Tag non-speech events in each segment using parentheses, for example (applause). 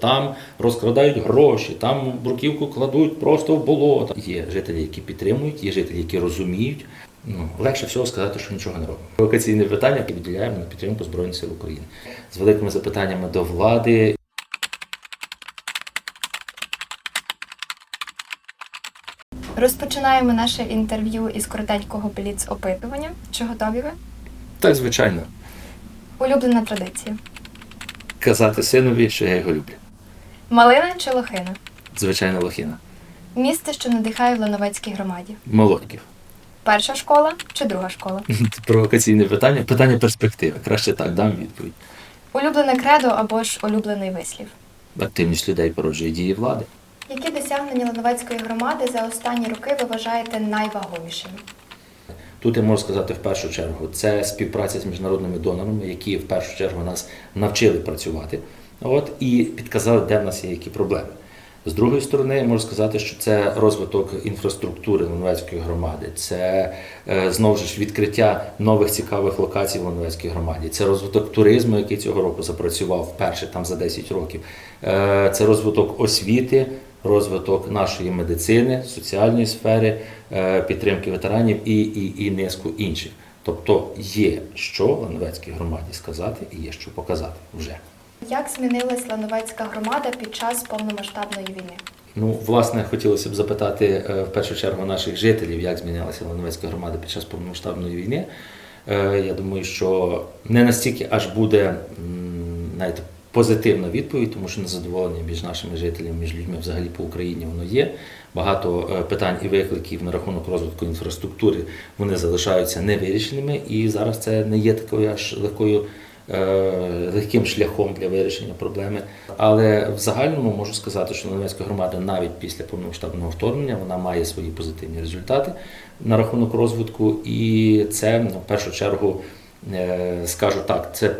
там розкрадають гроші, там бруківку кладуть просто в болото. Є жителі, які підтримують, є жителі, які розуміють. Ну, легше всього сказати, що нічого не робимо. Провокаційне питання яке відділяємо на підтримку Збройних сил України з великими запитаннями до влади. Розпочинаємо наше інтерв'ю із коротенького бліц опитування. Чи готові ви? Так, звичайно, Улюблена традиція. казати синові, що я його люблю. Малина чи лохина? Звичайно, лохина. Місце, що надихає в Лановецькій громаді. Молодьків. Перша школа чи друга школа? (laughs) Провокаційне питання, питання перспективи. Краще так дам відповідь. Улюблене кредо або ж улюблений вислів. Активність людей породжує дії влади. Які досягнення Лановецької громади за останні роки ви вважаєте найвагомішими? Тут я можу сказати в першу чергу, це співпраця з міжнародними донорами, які в першу чергу нас навчили працювати, от і підказали, де в нас є які проблеми. З другої сторони, я можу сказати, що це розвиток інфраструктури Лановецької громади, це е, знову ж відкриття нових цікавих локацій в Лановецькій громаді, це розвиток туризму, який цього року запрацював вперше там за 10 років. Е, Це розвиток освіти, розвиток нашої медицини, соціальної сфери, е, підтримки ветеранів і, і, і низку інших. Тобто є що Лановецькій громаді сказати і є що показати вже. Як змінилась Лановецька громада під час повномасштабної війни? Ну, власне, хотілося б запитати е, в першу чергу наших жителів, як змінилася Лановецька громада під час повномасштабної війни. Е, Я думаю, що не настільки аж буде знаєте, позитивна відповідь, тому що незадоволення між нашими жителями, між людьми взагалі по Україні воно є. Багато е, питань і викликів на рахунок розвитку інфраструктури вони залишаються невирішеними, і зараз це не є такою аж легкою легким шляхом для вирішення проблеми. Але в загальному можу сказати, що Лановецька громада навіть після повномасштабного вторгнення вона має свої позитивні результати на рахунок розвитку, і це ну, в першу чергу е, скажу так, це.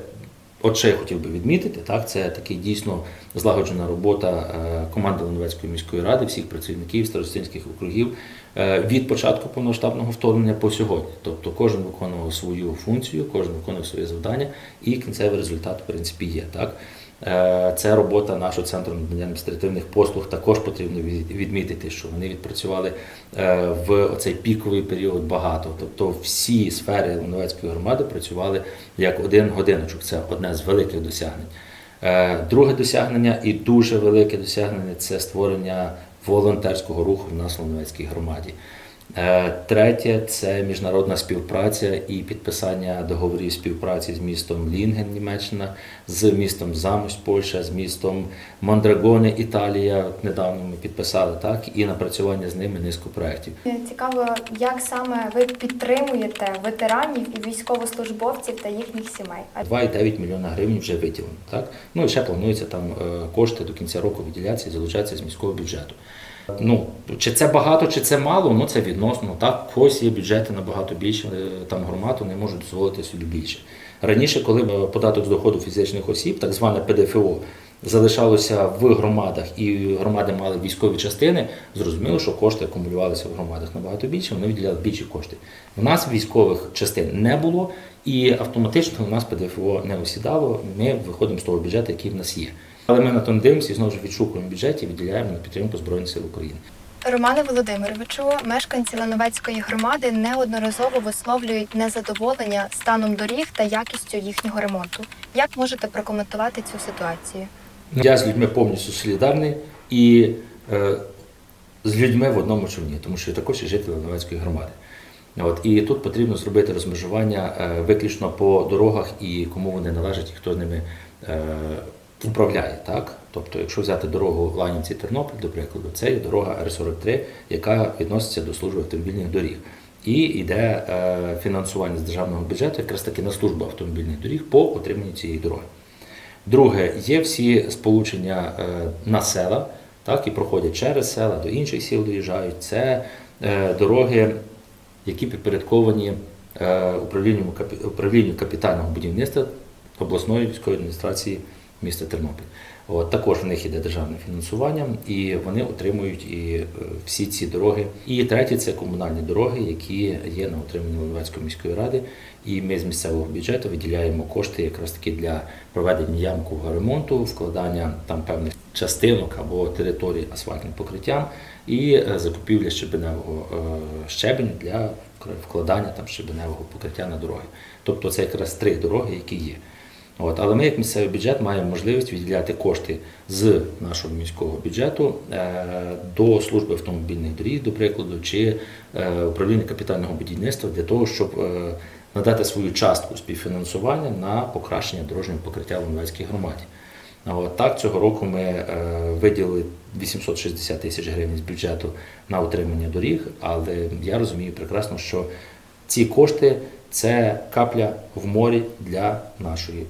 От що я хотів би відмітити, так, це таки дійсно злагоджена робота е, команди Лановецької міської ради, всіх працівників старостинських округів е, від початку повноштабного вторгнення по сьогодні. Тобто кожен виконував свою функцію, кожен виконував своє завдання, і кінцевий результат, в принципі, є. Так? Е, Це робота нашого центру надання адміністративних послуг. Також потрібно відмітити, що вони відпрацювали е, в оцей піковий період багато. Тобто всі сфери Лановецької громади працювали як один годиночок. Це одне з великих досягнень. Е, Друге досягнення і дуже велике досягнення це створення волонтерського руху в нас в Лановецькій громаді. Е, Третє це міжнародна співпраця і підписання договорів співпраці з містом Лінген, Німеччина, з містом Замось, Польща, з містом Мондрагоне, Італія. Недавно ми підписали так і напрацювання з ними низку проєктів. Цікаво, як саме ви підтримуєте ветеранів і військовослужбовців та їхніх сімей? А 2,9 мільйона гривень вже виділено. Так? Ну і ще планується там е, кошти до кінця року виділятися і залучатися з міського бюджету. Ну, чи це багато, чи це мало, ну це відносно. Так, когось є бюджети набагато більше, е, там громади не можуть дозволити собі більше. Раніше, коли е, податок з доходу фізичних осіб, так зване ПДФО, залишалося в громадах і громади мали військові частини, зрозуміло, що кошти акумулювалися в громадах набагато більше, вони виділяли більші кошти. У нас військових частин не було, і автоматично у нас ПДФО не осідало. Ми виходимо з того бюджету, який в нас є. Але ми на то не дивимося і знову ж відшукуємо бюджет і виділяємо на підтримку Збройних сил України. Романе Володимировичу, мешканці Лановецької громади неодноразово висловлюють незадоволення станом доріг та якістю їхнього ремонту. Як можете прокоментувати цю ситуацію? Я з людьми повністю солідарний і е, з людьми в одному човні, тому що я також є житель Лановецької громади. От, і тут потрібно зробити розмежування е, виключно по дорогах і кому вони належать, і хто ними е, управляє. Так? Тобто, якщо взяти дорогу Ланівці Тернопіль, до прикладу, це є дорога Р-43, яка відноситься до служби автомобільних доріг. І йде е, фінансування з державного бюджету якраз таки на службу автомобільних доріг по отриманню цієї дороги. Друге, є всі сполучення е, на села, так, і проходять через села, до інших сіл доїжджають. Це е, дороги, які підпорядковані управлінню капітального будівництва обласної військової адміністрації міста Тернопіль. От, також в них іде державне фінансування, і вони отримують і е, всі ці дороги. І третє це комунальні дороги, які є на утриманні Луганської міської ради. І ми з місцевого бюджету виділяємо кошти якраз таки для проведення ямкового ремонту, вкладання там певних частинок або територій асфальтним покриттям і е, закупівля щебеневого е, щебеню для вкладання там щебеневого покриття на дороги. Тобто це якраз три дороги, які є. От, але ми, як місцевий бюджет, маємо можливість виділяти кошти з нашого міського бюджету е, до служби автомобільних доріг, до прикладу, чи е, управління капітального будівництва для того, щоб е, надати свою частку співфінансування на покращення дорожнього покриття в Луганській громаді. От, так, цього року ми виділили 860 тисяч гривень з бюджету на утримання доріг, але я розумію прекрасно, що ці кошти це капля в морі для нашої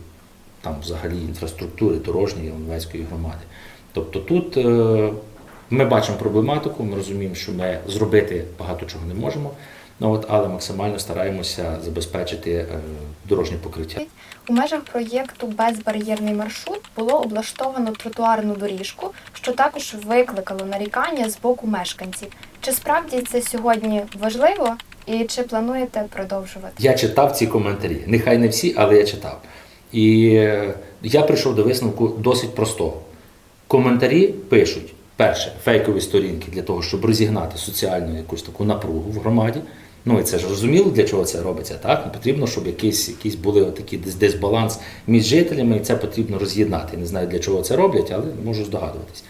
там взагалі інфраструктури дорожньої Луганської громади. Тобто тут е, ми бачимо проблематику, ми розуміємо, що ми зробити багато чого не можемо, ну, от, але максимально стараємося забезпечити е, дорожнє покриття. У межах проєкту Безбар'єрний маршрут було облаштовано тротуарну доріжку, що також викликало нарікання з боку мешканців. Чи справді це сьогодні важливо і чи плануєте продовжувати? Я читав ці коментарі. Нехай не всі, але я читав. І я прийшов до висновку досить простого. Коментарі пишуть, перше, фейкові сторінки для того, щоб розігнати соціальну якусь таку напругу в громаді. Ну і це ж розуміло, для чого це робиться. Так Ну, потрібно, щоб якісь, якісь були такі дис- дисбаланс між жителями, і це потрібно роз'єднати. Не знаю, для чого це роблять, але можу здогадуватись.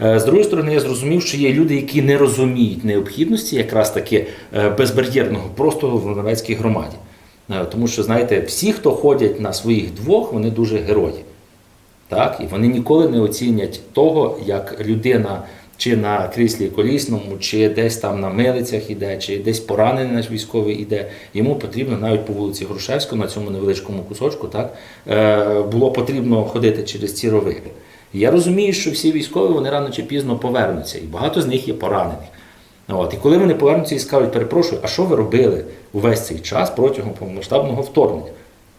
Е, З другої сторони, я зрозумів, що є люди, які не розуміють необхідності якраз таки е, безбар'єрного простору в Лановецькій громаді. Е, Тому що, знаєте, всі, хто ходять на своїх двох, вони дуже герої. Так? І вони ніколи не оцінять того, як людина чи на кріслі колісному, чи десь там на милицях іде, чи десь поранений наш військовий іде. Йому потрібно навіть по вулиці Грушевського, на цьому невеличкому кусочку, так, е, було потрібно ходити через ці рови. Я розумію, що всі військові вони рано чи пізно повернуться, і багато з них є поранених. От. І коли вони повернуться і скажуть, перепрошую, а що ви робили увесь цей час протягом повномасштабного вторгнення?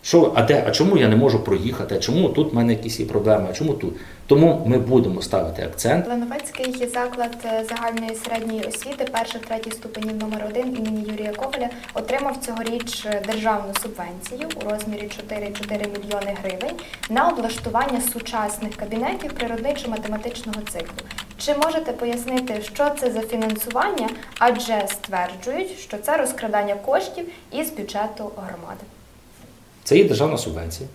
Що, а де, а чому я не можу проїхати? А чому тут в мене якісь є проблеми? А чому тут? Тому ми будемо ставити акцент. Лановецький заклад е, загальної середньої освіти перших третіх ступенів номер 1 імені Юрія Коваля отримав цьогоріч е, державну субвенцію у розмірі 4,4 мільйони гривень на облаштування сучасних кабінетів природничо-математичного циклу. Чи можете пояснити, що це за фінансування? Адже стверджують, що це розкрадання коштів із бюджету громади. Це є державна субвенція,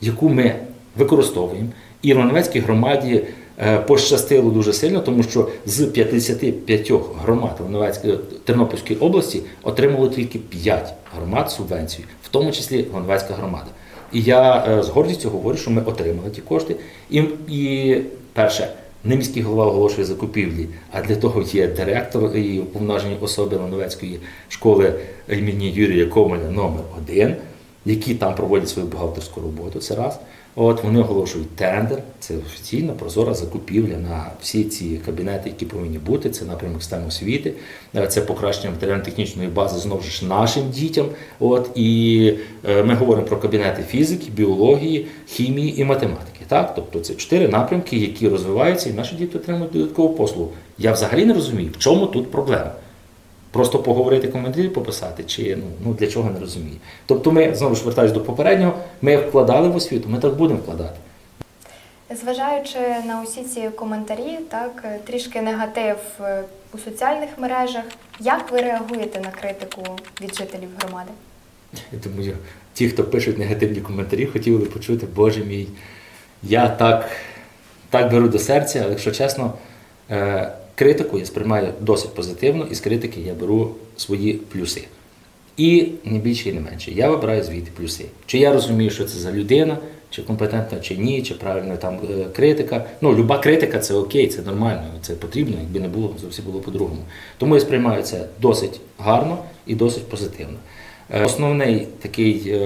яку ми використовуємо. І Івановецькій громаді е, пощастило дуже сильно, тому що з 55 громад Тернопільської області отримали тільки 5 громад субвенцію, в тому числі Івановецька громада. І я е, з гордістю говорю, що ми отримали ті кошти. І, і перше, не міський голова оголошує закупівлі, а для того є директор і уповноважені особи Лановецької школи імені Юрія Комаля номер 1 які там проводять свою бухгалтерську роботу. Це раз. От вони оголошують тендер, це офіційна прозора закупівля на всі ці кабінети, які повинні бути. Це напрямок системи освіти, е, це покращення матеріально-технічної бази знову ж нашим дітям. От і е, ми говоримо про кабінети фізики, біології, хімії і математики. Так, тобто це чотири напрямки, які розвиваються, і наші діти отримують додаткову послугу. Я взагалі не розумію, в чому тут проблема. Просто поговорити коментарі пописати, чи ну, ну для чого не розумію. Тобто ми знову ж вертаюсь до попереднього, ми вкладали в освіту, ми так будемо вкладати. Зважаючи на усі ці коментарі, так трішки негатив е, у соціальних мережах, як ви реагуєте на критику від жителів громади? Я думаю, ті, хто пишуть негативні коментарі, хотіли почути, Боже мій, я так, так беру до серця, але якщо чесно, е, критику я сприймаю досить позитивно, і з критики я беру свої плюси. І не більше і не менше. Я вибираю звідти плюси. Чи я розумію, що це за людина, чи компетентна, чи ні, чи правильно там е, критика. Ну, люба критика це окей, це нормально, це потрібно, якби не було, зовсім було по-другому. Тому я сприймаю це досить гарно і досить позитивно. Е, Основний такий е,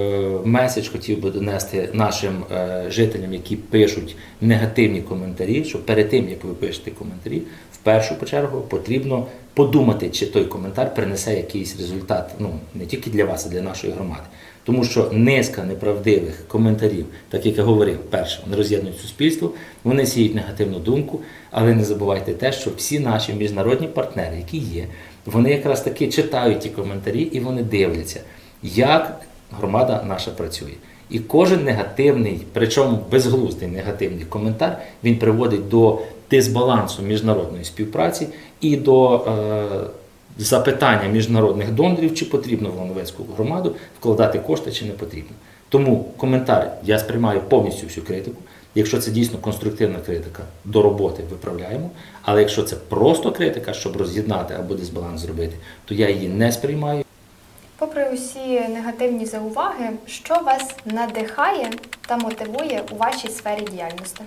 меседж хотів би донести нашим е, жителям, які пишуть негативні коментарі, що перед тим, як ви пишете коментарі, в першу чергу потрібно подумати, чи той коментар принесе якийсь результат, ну не тільки для вас, а для нашої громади. Тому що низка неправдивих коментарів, так як я говорив, перше, вони роз'єднують суспільство, вони сіють негативну думку, але не забувайте те, що всі наші міжнародні партнери, які є, вони якраз таки читають ті коментарі і вони дивляться, як громада наша працює. І кожен негативний, причому безглуздий негативний коментар, він приводить до дисбалансу міжнародної співпраці і до е, запитання міжнародних донорів, чи потрібно в Лановецьку громаду вкладати кошти, чи не потрібно. Тому коментар я сприймаю повністю всю критику. Якщо це дійсно конструктивна критика, до роботи виправляємо. Але якщо це просто критика, щоб роз'єднати або дисбаланс зробити, то я її не сприймаю. Попри усі негативні зауваги, що вас надихає та мотивує у вашій сфері діяльності?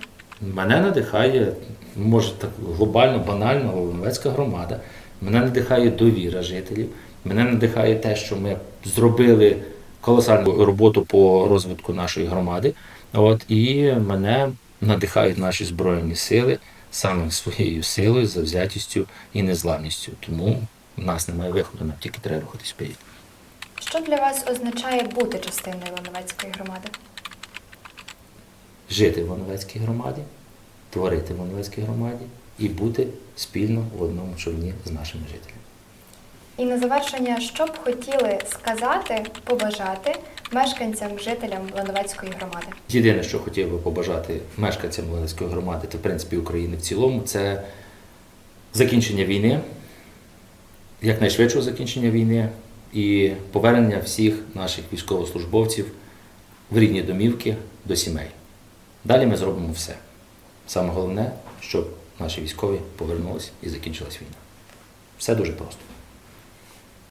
Мене надихає, може так глобально, банально, Волновецька громада. Мене надихає довіра жителів. Мене надихає те, що ми зробили колосальну роботу по розвитку нашої громади. От, і мене надихають наші Збройні сили саме своєю силою, завзятістю і незламністю. Тому в нас немає виходу, нам тільки треба рухатись вперед. Що для вас означає бути частиною Лановецької громади? Жити в Волновецькій громаді, творити в Волновецькій громаді і бути спільно в одному човні з нашими жителями. І на завершення, що б хотіли сказати, побажати мешканцям, жителям Лановецької громади? Єдине, що хотів би побажати мешканцям Волинської громади та в принципі України в цілому, це закінчення війни, якнайшвидшого закінчення війни і повернення всіх наших військовослужбовців в рідні домівки до сімей. Далі ми зробимо все. Саме головне, щоб наші військові повернулись і закінчилась війна. Все дуже просто.